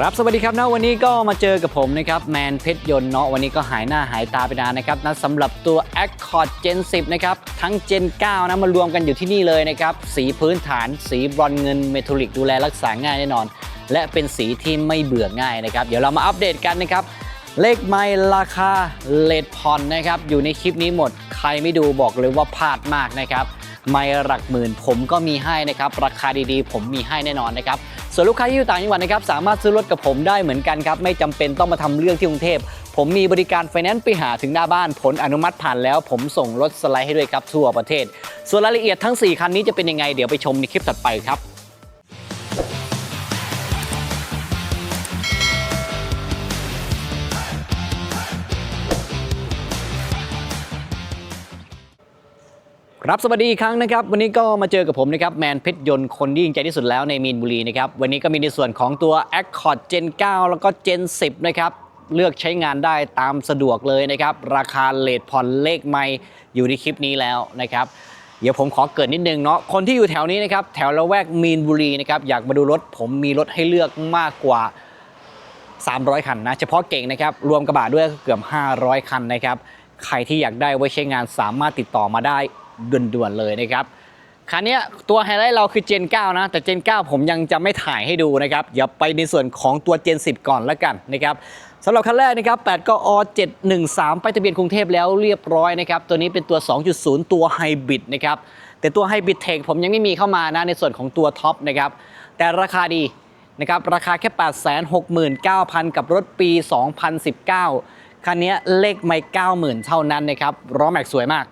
ครับสวัสดีครับนะวันนี้ก็มาเจอกับผมนะครับแมนเพชรยนต์เนาะวันนี้ก็หายหน้าหายตาไปนานนะครับนะสำหรับตัว Accord Gen 10 นะครับทั้ง Gen 9 นะมารวมกันอยู่ที่นี่เลยนะครับสีพื้นฐาน สีบรอนเงินเมทัลลิกดูแลรักษาง่ายแน่นอน และเป็นสีที่ไม่เบื่อง่ายนะครับ เดี๋ยวเรามาอัปเดตกันนะครับเลขไม่ราคาเลดพอนนะครับอยู่ในคลิปนี้หมดใครไม่ดูบอกเลยว่าพลาดมากนะครับไม่หลักหมื่นผมก็มีให้นะครับราคาดีๆ ผมมีให้แน่นอนนะครับ ส่วนลูกค้าที่อยู่ต่างจังหวัดนะครับสามารถซื้อรถกับผมได้เหมือนกันครับไม่จำเป็นต้องมาทำเรื่องที่กรุงเทพผมมีบริการไฟแนนซ์ไปหาถึงหน้าบ้านผลอนุมัติผ่านแล้ว ผมส่งรถสไลด์ให้ด้วยครับทั่วประเทศ ส่วนรายละเอียดทั้ง 4 คันนี้จะเป็นยังไงเดี๋ยวไปชมในคลิปถัดไปครับ ครับสวัสดีอีกครั้งนะครับ วันนี้ก็มาเจอกับผมนะครับแมนเพชรยนต์คนที่ยิ่งใจที่สุดแล้วในมีนบุรีนะครับ วันนี้ก็มีในส่วนของตัว Accord Gen 9 แล้วก็ Gen 10 นะครับ เลือกใช้งานได้ตามสะดวกเลยนะครับ ราคาเลทผ่อนเลขไม่อยู่ในคลิปนี้แล้วนะครับ เดี๋ยวผมขอเกิดนิดนึงเนาะคนที่อยู่แถวนี้นะครับ แถวละแวกมีนบุรีนะครับอยากมาดูรถผมมีรถให้เลือกมากกว่า 300 คันนะเฉพาะเก่งนะครับรวมกระบะด้วยเกือบ 500 คันนะครับใครที่อยากได้ไว้ใช้งานสามารถติดต่อมาได้ ด่วนๆเลยนะครับคันนี้ตัวไฮไลท์เราคือ Gen 9 นะ แต่ Gen 9 ผมยังจะไม่ถ่ายให้ดูนะครับเดี๋ยวไปในส่วนของตัว Gen 10 ก่อนแล้วกันนะครับสำหรับคันแรกนะครับ8กอ713 ไปทะเบียนกรุงเทพแล้วเรียบร้อยนะครับ ตัวนี้เป็นตัว 2.0 ตัวไฮบริดนะครับ แต่ตัวไฮบริดเทคผมยังไม่มีเข้ามานะในส่วนของตัวท็อปนะครับ แต่ราคาดีนะครับ ราคาแค่ 869,000 กับรถปี 2019 คันนี้เลขไม่ 90,000 เท่านั้นนะครับล้อแม็กสวยมาก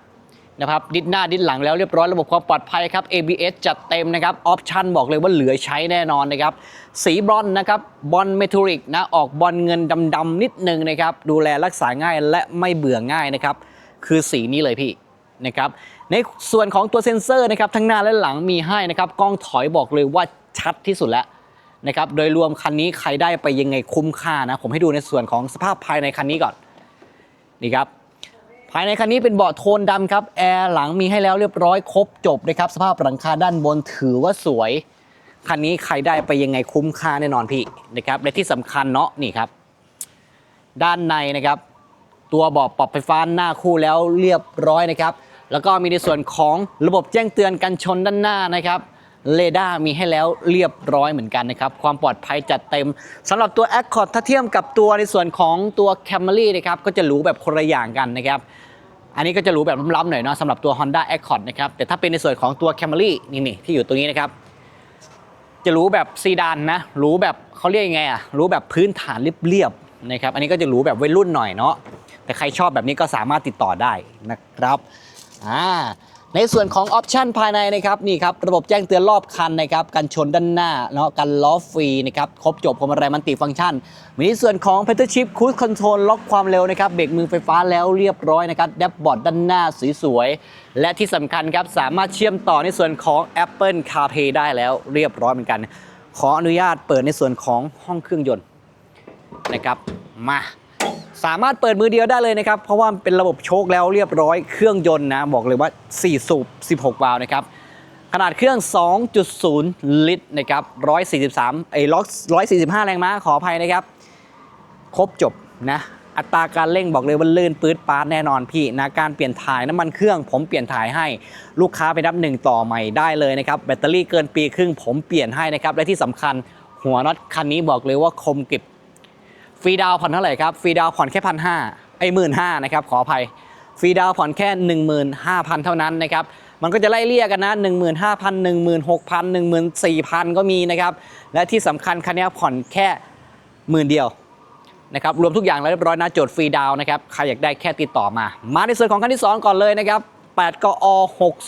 นะครับดิดหน้าดิดหลังแล้วเรียบร้อยระบบความปลอดภัยครับ ABS จัดเต็มนะครับออปชั่นบอกเลยว่าเหลือใช้แน่นอนนะครับสีบรอนนะครับบอลเมทัลลิกนะออกบอลเงินดำๆนิดนึงนะครับดูแลรักษาง่ายและไม่เบื่อง่ายนะครับคือสีนี้เลยพี่นะครับในส่วนของตัวเซ็นเซอร์นะครับทั้งหน้าและหลังมีให้นะครับกล้องถอยบอกเลยว่าชัดที่สุดแล้วนะครับโดยรวมคันนี้ใครได้ไปยังไงคุ้มค่านะผมให้ดูในส่วนของสภาพภายในคันนี้ก่อนนี่ครับ ภายในคันนี้เป็นเบาะโทนดำครับแอร์หลังมีให้แล้วเรียบร้อยครบจบนะครับสภาพหลังคาด้านบนถือว่าสวยคันนี้ใครได้ไปยังไงคุ้มค่าแน่นอนพี่นะครับและที่สำคัญเนาะนี่ครับ ด้านในนะครับ ตัวเบาะปรับไฟฟ้าหน้าคู่แล้วเรียบร้อยนะครับ แล้วก็มีในส่วนของระบบแจ้งเตือนกันชนด้านหน้านะครับ เรดาร์มีให้แล้วเรียบร้อยเหมือนกันนะครับ ความปลอดภัยจัดเต็มสำหรับตัว Accord ถ้าเทียบกับตัวในส่วนของตัว Camry นะครับก็จะหรูแบบคนละอย่างกันนะครับ อันนี้ก็จะหรูแบบล้ำๆหน่อยเนาะสำหรับตัว Honda Accord นะครับแต่ถ้าเป็นในส่วนของตัว Camry นี่นี่ที่อยู่ตรงนี้นะครับ จะรู้แบบซีดานนะรู้แบบเขาเรียกยังไงอะรู้แบบพื้นฐานเรียบๆนะครับอันนี้ก็จะรู้แบบวัยรุ่นหน่อยเนาะแต่ใครชอบแบบนี้ก็สามารถติดต่อได้นะครับอ่า ในส่วนของออปชันภายในนะครับนี่ครับระบบแจ้งเตือนรอบคันนะครับกันชนด้านหน้าเนาะกันล้อฟรีนะครับครบจบพวงมาลัยมันติฟังก์ชัน มีในส่วนของ p a เ t อร์ชิพคู i คอนโทรลล็อกความเร็วนะครับเบรกมือไฟฟ้าแล้วเรียบร้อยนะครับแดชบอร์ดด้านหน้าสวยๆ และที่สำคัญครับสามารถเชื่อมต่อในส่วนของ Apple CarPlay ได้แล้วเรียบร้อยเหมือนกัน ขออนุญาตเปิดในส่วนของห้องเครื่องยนต์นะครับมา สามารถเปิดมือเดียวได้เลยนะครับ เพราะว่าเป็นระบบโชคแล้วเรียบร้อยเครื่องยนต์นะ บอกเลยว่า 4 สูบ 16 วาล์วนะครับ ขนาดเครื่อง 2.0 ลิตรนะครับ 143ไอ้145 แรงม้าขออภัยนะครับ ครบจบนะอัตราการเร่งบอกเลยว่าลื่นปื๊ดปาดแน่นอนพี่นะการเปลี่ยนถ่ายน้ำมันเครื่อง ผมเปลี่ยนถ่ายให้ลูกค้าไปนับหนึ่งต่อใหม่ได้เลยนะครับแบตเตอรี่เกินปีครึ่งผมเปลี่ยนให้นะครับและที่สำคัญหัวน็อตคันนี้บอกเลยว่าคมกริบ ฟรีดาวผ่อนเท่าไหร่ครับฟรีดาวผ่อนแค่พันห้าไอ้หมื่นห้านะครับขออภัยฟรีดาวผ่อนแค่ 15,000 เท่านั้นนะครับมันก็จะไล่เรียกกันนะ 15,000 16,000 14,000 ก็มีนะครับและที่สำคัญคันนี้ผ่อนแค่หมื่นเดียวนะครับรวมทุกอย่างแล้วเรียบร้อยนะโจทย์ฟรีดาวน์นะครับใครอยากได้แค่ติดต่อมา มาในส่วนของคันที่ 2 ก่อนเลยนะครับ8กอ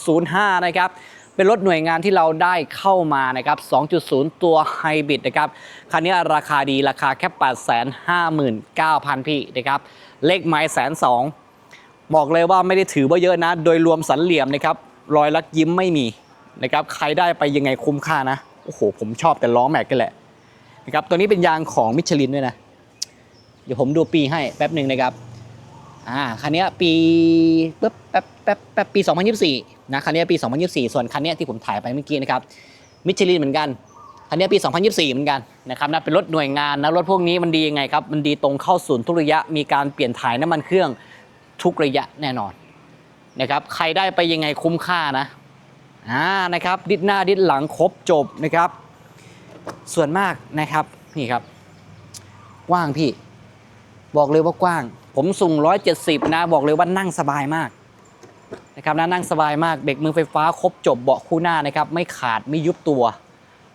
605 นะครับ เป็นรถหน่วยงานที่เราได้เข้ามานะครับ 2.0 ตัวไฮบริดนะครับ คันนี้ราคาดีราคาแค่ 859,000 พี่นะครับ เลขไม้แสนสองบอกเลยว่าไม่ได้ถือว่าเยอะนะ โดยรวมสันเหลี่ยมนะครับ รอยลักยิ้มไม่มีนะครับ ใครได้ไปยังไงคุ้มค่านะ โอ้โห ผมชอบแต่ล้อแม็กกันแหละนะครับ ตัวนี้เป็นยางของมิชลินด้วยนะ เดี๋ยวผมดูปีให้แป๊บหนึ่งนะครับ อ่า คันนี้ปีปึ๊บแป๊บแป๊บแป๊บปี 2024 นะคันนี้ปี 2024 ส่วนคันนี้ที่ผมถ่ายไปเมื่อกี้นะครับมิชลินเหมือนกันคันนี้ปี 2024 เหมือนกันนะครับนะเป็นรถหน่วยงานนะรถพวกนี้มันดียังไงครับ มันดีตรงเข้าศูนย์ทุกระยะ มีการเปลี่ยนถ่ายน้ำมันเครื่องทุกระยะแน่นอนนะครับใครได้ไปยังไงคุ้มค่านะอ่านะครับดิดหน้าดิดหลังครบจบนะครับ ส่วนมากนะครับนี่ครับ กว้างพี่ บอกเลยว่ากว้าง ผมสูง 170 นะ บอกเลยว่านั่งสบายมาก นะครับนะนั่งสบายมากเบรกมือไฟฟ้าครบจบเบาะคู่หน้านะครับไม่ขาดไม่ยุบตัว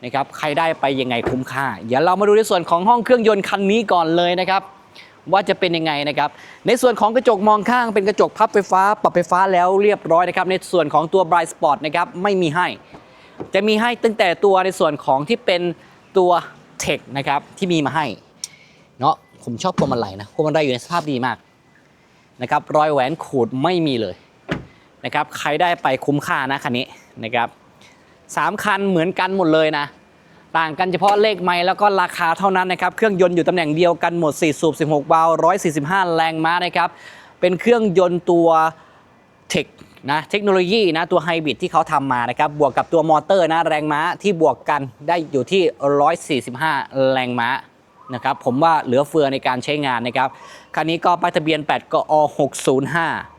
นะครับใครได้ไปยังไงคุ้มค่า เดี๋ยวเรามาดูในส่วนของห้องเครื่องยนต์คันนี้ก่อนเลยนะครับว่าจะเป็นยังไงนะครับ ในส่วนของกระจกมองข้างเป็นกระจกพับไฟฟ้า ปรับไฟฟ้าแล้วเรียบร้อยนะครับ ในส่วนของตัว Bright Spot นะครับไม่มีให้ จะมีให้ตั้งแต่ตัวในส่วนของที่เป็นตัว Tech นะครับที่มีมาให้เนาะผมชอบพวงมาลัยนะพวงมาลัยอยู่ในสภาพดีมากนะครับรอยแหวนขูดไม่มีเลย นะครับใครได้ไปคุ้มค่านะคันนี้นะครับสามคันเหมือนกันหมดเลยนะต่างกันเฉพาะเลขไม้แล้วก็ราคาเท่านั้นนะครับเครื่องยนต์อยู่ตำแหน่งเดียวกันหมด 4 สูบ 16 วาล์ว145 แรงม้านะครับเป็นเครื่องยนต์ตัวเทคนะเทคโนโลยีนะตัวไฮบริดที่เขาทำมานะครับบวกกับตัวมอเตอร์นะแรงม้าที่บวกกันได้อยู่ที่ 145 แรงม้านะครับผมว่าเหลือเฟือในการใช้งานนะครับคันนี้ก็ป้ายทะเบียน 8กอ605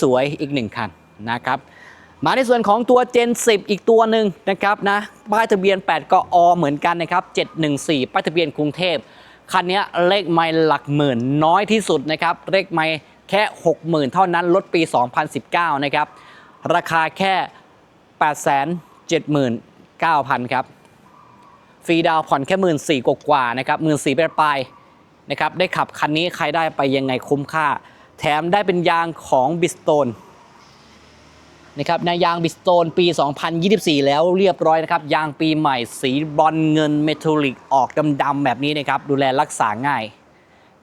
สวยๆอีกหนึ่งคันนะครับมาในส่วนของตัว Gen 10 อีกตัวหนึ่งนะครับนะป้ายทะเบียน 8กอเหมือนกันนะครับ 714 ป้ายทะเบียนกรุงเทพคันนี้เลขไม่หลักหมื่นน้อยที่สุดนะครับเลขไม่แค่ 60,000 เท่านั้นลดปี 2019 นะครับ ราคาแค่ 879,000 ครับฟรีดาวผ่อนแค่หมื่นสี่กว่านะครับหมื่นสี่ปลายนะครับได้ขับคันนี้ใครได้ไปยังไงคุ้มค่า แถมได้เป็นยางของบิสโตนนะครับในยางบิสโตนปี 2024 แล้วเรียบร้อยนะครับ ยางปีใหม่สีบรอนเงินเมทัลลิกออกดำๆแบบนี้นะครับ ดูแลรักษาง่าย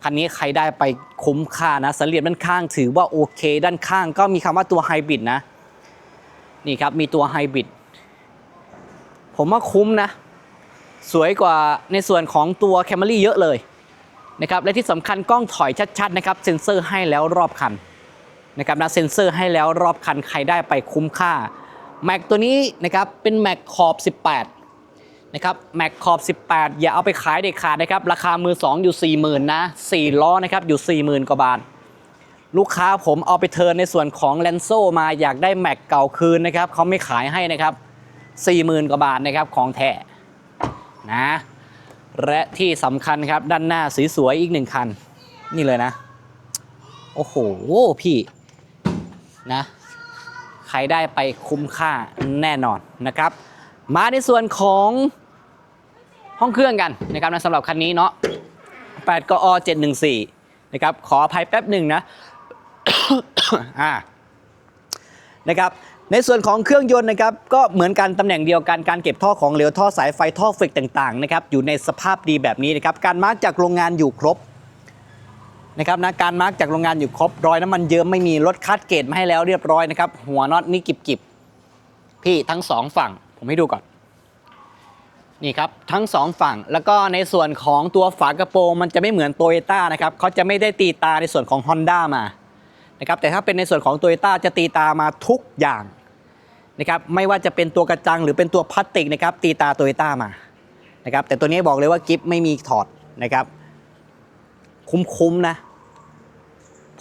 คันนี้ใครได้ไปคุ้มค่านะสันเหลี่ยมด้านข้างถือว่าโอเค ด้านข้างก็มีคำว่าตัวไฮบริดนะ นี่ครับ มีตัวไฮบริดผมว่าคุ้มนะ สวยกว่าในส่วนของตัว Camry เยอะเลย นะครับและที่สำคัญกล้องถอยชัดๆนะครับเซ็นเซอร์ให้แล้วรอบคันนะครับนะเซ็นเซอร์ให้แล้วรอบคันใครได้ไปคุ้มค่าแม็กตัวนี้นะครับเป็นแม็กขอบ 18นะครับแม็กขอบ 18 อย่าเอาไปขายเด็ดขาดนะครับราคามือ 2 อยู่ 40,000นะ4ล้อนะครับอยู่ 40,000 กว่าบาท ลูกค้าผมเอาไปเทิร์นในส่วนของแลนโซมาอยากได้แม็กเก่าคืนนะครับเขาไม่ขายให้นะครับ40,000 กว่าบาทนะครับของแท้นะ และที่สำคัญครับด้านหน้าสสวยๆอีกหนึ่งคัน นี่เลยนะ โอ้โหพี่นะ ใครได้ไปคุ้มค่าแน่นอนนะครับ มาในส่วนของห้องเครื่องกันนะครับนะสำหรับคันนี้เนาะ8กอ714นะครับขออภัยแป๊บหนึ่งนะอ่านะครับ ในส่วนของเครื่องยนต์นะครับก็เหมือนกันตำแหน่งเดียวกันการเก็บท่อของเหลวท่อสายไฟท่อเฟกต่างๆนะครับอยู่ในสภาพดีแบบนี้นะครับการมาร์กจากโรงงานอยู่ครบนะครับนะการมาร์กจากโรงงานอยู่ครบรอยน้ำมันเยิ้มไม่มีรถคัดเกตมาให้แล้วเรียบร้อยนะครับหัวน็อตนี่กิบๆพี่ทั้งสองฝั่งผมให้ดูก่อนนี่ครับทั้งสองฝั่งแล้วก็ในส่วนของตัวฝากระโปรงมันจะไม่เหมือนโตโยต้านะครับเขาจะไม่ได้ตีตาในส่วนของ Honda มานะครับแต่ถ้าเป็นในส่วนของโตโยต้าจะตีตามาทุกอย่าง นะครับไม่ว่าจะเป็นตัวกระจังหรือเป็นตัวพลาสติกนะครับตีตาโตโยต้ามานะครับแต่ตัวนี้บอกเลยว่ากิฟไม่มีถอดนะครับคุ้มๆนะ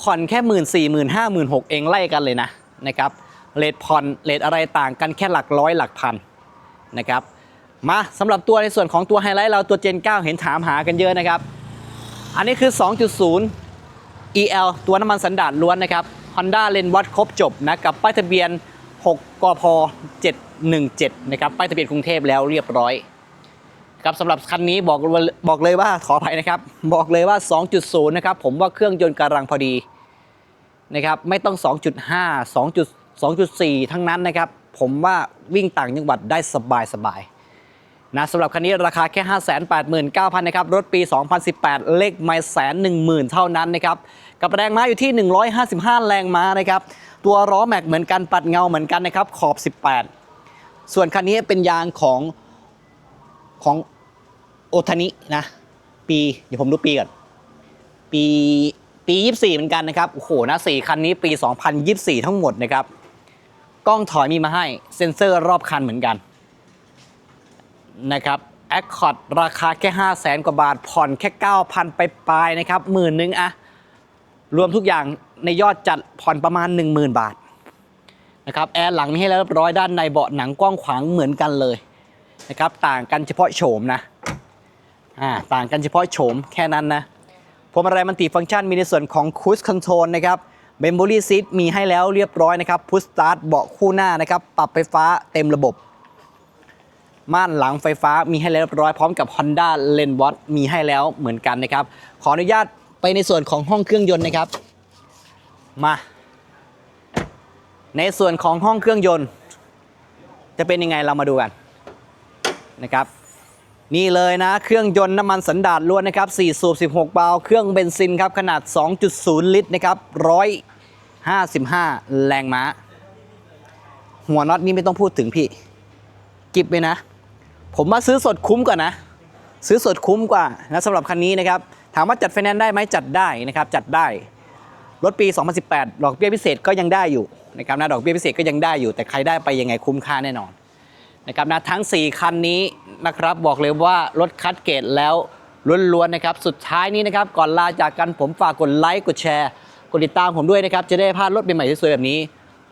ผ่อนแค่หมื่นสี่หมื่นห้าหมื่นหกเองไล่กันเลยนะนะครับเลทผ่อนเลทอะไรต่างกันแค่หลักร้อยหลักพันนะครับมาสำหรับตัวในส่วนของตัวไฮไลท์เราตัว Gen 9 เห็นถามหากันเยอะนะครับ อันนี้คือ 2.0 EL ตัวน้ำมันสันดาปล้วนนะครับ Honda เลนวัดครบจบนะกับป้ายทะเบียน 6กพ717นะครับป้ายทะเบียนกรุงเทพแล้วเรียบร้อยครับสำหรับคันนี้บอกบอกเลยว่าขออภัยนะครับ บอกเลยว่า 2.0 นะครับ ผมว่าเครื่องยนต์กำลังพอดีนะครับไม่ต้อง 2.5 2. 2.4 ทั้งนั้นนะครับ ผมว่าวิ่งต่างจังหวัดได้สบายสบายๆนะสำหรับคันนี้ราคาแค่ 589,000นะครับรถปี 2018 เลขไม่แสนหนึ่งหมื่นเท่านั้นนะครับ กับแรงม้าอยู่ที่ 155 แรงม้านะครับ ตัวล้อแม็กเหมือนกันปัดเงาเหมือนกันนะครับขอบ 18 ส่วนคันนี้เป็นยางของของโอทานินะ ปีเดี๋ยวผมดูปีก่อน ปีปี 24 เหมือนกันนะครับ โอ้โหนะสี่คันนี้ปี 2024 ทั้งหมดนะครับ กล้องถอยมีมาให้เซ็นเซอร์รอบคันเหมือนกันนะครับ Accord ราคาแค่ 5 0 0แสนกว่าบาท ผ่อนแค่ 9,000 ไปปลายนะครับหมื่นนึงอะ รวมทุกอย่างในยอดจัดผ่อนประมาณ 10,000 บาทนะครับแอร์หลังมีให้แล้วเรียบร้อยด้านในเบาะหนังกว้างขวางเหมือนกันเลยนะครับต่างกันเฉพาะโฉมนะอ่าต่างกันเฉพาะโฉมแค่นั้นนะพวงมาลัยมันติฟังก์ชันมีในส่วนของ Cruise Control นะครับเ e มโ o รี่ซี t มีให้แล้วเรียบร้อยนะครับ Push Start เบาะคู่หน้านะครับปรับไฟฟ้าเต็มระบบ ม่านหลังไฟฟ้ามีให้แล้วเรียบร้อยพร้อมกับ Honda l e n w a t มีให้แล้วเหมือนกันนะครับขออนุญาต ไปในส่วนของห้องเครื่องยนต์นะครับ มา ในส่วนของห้องเครื่องยนต์ จะเป็นยังไงเรามาดูกันนะครับ นี่เลยนะเครื่องยนต์น้ำมันสันดาปล้วนนะครับ4สูบ16บาล์วเครื่องเบนซินครับขนาด 2.0 ลิตรนะครับ155 แรงม้า หัวน็อตนี่ไม่ต้องพูดถึงพี่ กิบไปนะ ผมมาซื้อสดคุ้มกว่านะ ซื้อสดคุ้มกว่านะสำหรับคันนี้นะครับ ถามว่าจัดไฟแนนซ์ได้ไหมจัดได้นะครับจัดได้ รถปี 2018 ดอกเบี้ยพิเศษก็ยังได้อยู่นะครับนะดอกเบี้ยพิเศษก็ยังได้อยู่ แต่ใครได้ไปยังไงคุ้มค่าแน่นอนนะครับนะทั้ง 4 คันนี้นะครับบอกเลยว่ารถคัดเกรดแล้วล้วนๆนะครับสุดท้ายนี้นะครับก่อนลาจากกันผมฝากกดไลค์กดแชร์กดติดตามผมด้วยนะครับจะได้พลาดรถใหม่ๆสวยๆแบบนี้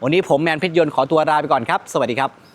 วันนี้ผมแมนพชรยนต์ขอตัวลาไปก่อนครับ สวัสดีครับ